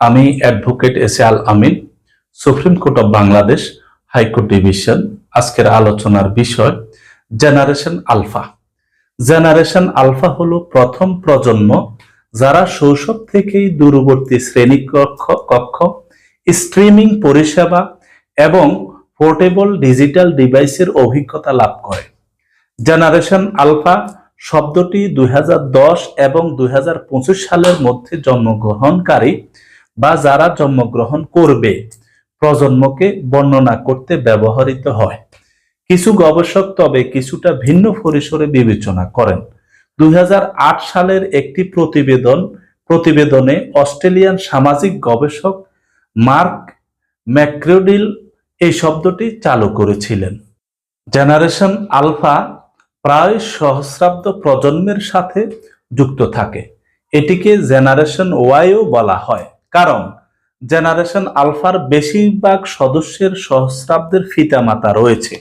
আমি advocate S Al Amin, supreme court of Bangladesh high court division. আজকের আলোচনার বিষয়, জেনারেশন আলফা। জেনারেশন আলফা হলো প্রথম প্রজন্ম যারা শৈশব থেকেই দূরবর্তী শ্রেণি কক্ষ কক্ষ, স্ট্রিমিং পরিষেবা এবং পোর্টেবল ডিজিটাল ডিভাইসের অভিজ্ঞতা লাভ করে। জেনারেশন আলফা শব্দটি দুই হাজার দশ এবং দুই হাজার পঁচিশ সালের মধ্যে জন্মগ্রহণকারী বা যারা জন্মগ্রহণ করবে, প্রজন্মকে বর্ণনা করতে ব্যবহৃত হয়। কিছু গবেষক তবে কিছুটা ভিন্ন পরিসরে বিবেচনা করেন। দুই হাজার আট সালের একটি প্রতিবেদন, প্রতিবেদনে অস্ট্রেলিয়ান সামাজিক গবেষক মার্ক ম্যাক্রোডিল এই শব্দটি চালু করেছিলেন। জেনারেশন আলফা প্রায় সহস্রাব্দ প্রজন্মের সাথে যুক্ত থাকে। এটিকে জেনারেশন ওয়াইও বলা হয়। কারণ, জেনারেশন আলফার বেশিরভাগ সদস্যের সহস্রাব্দের ফিতামাতা রয়েছে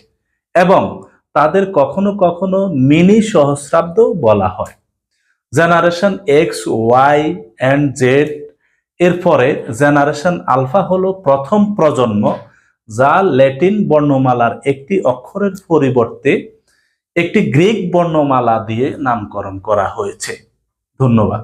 এবং তাদের কখনো কখনো মিনি সহস্রাব্দ বলা হয়। Generation X, Y and Z, এরপরে জেনারেশন আলফা হলো প্রথম প্রজন্ম, যা ল্যাটিন বর্ণমালার একটি অক্ষরের পরিবর্তে একটি গ্রিক বর্ণমালা দিয়ে নামকরণ করা হয়েছে। ধন্যবাদ।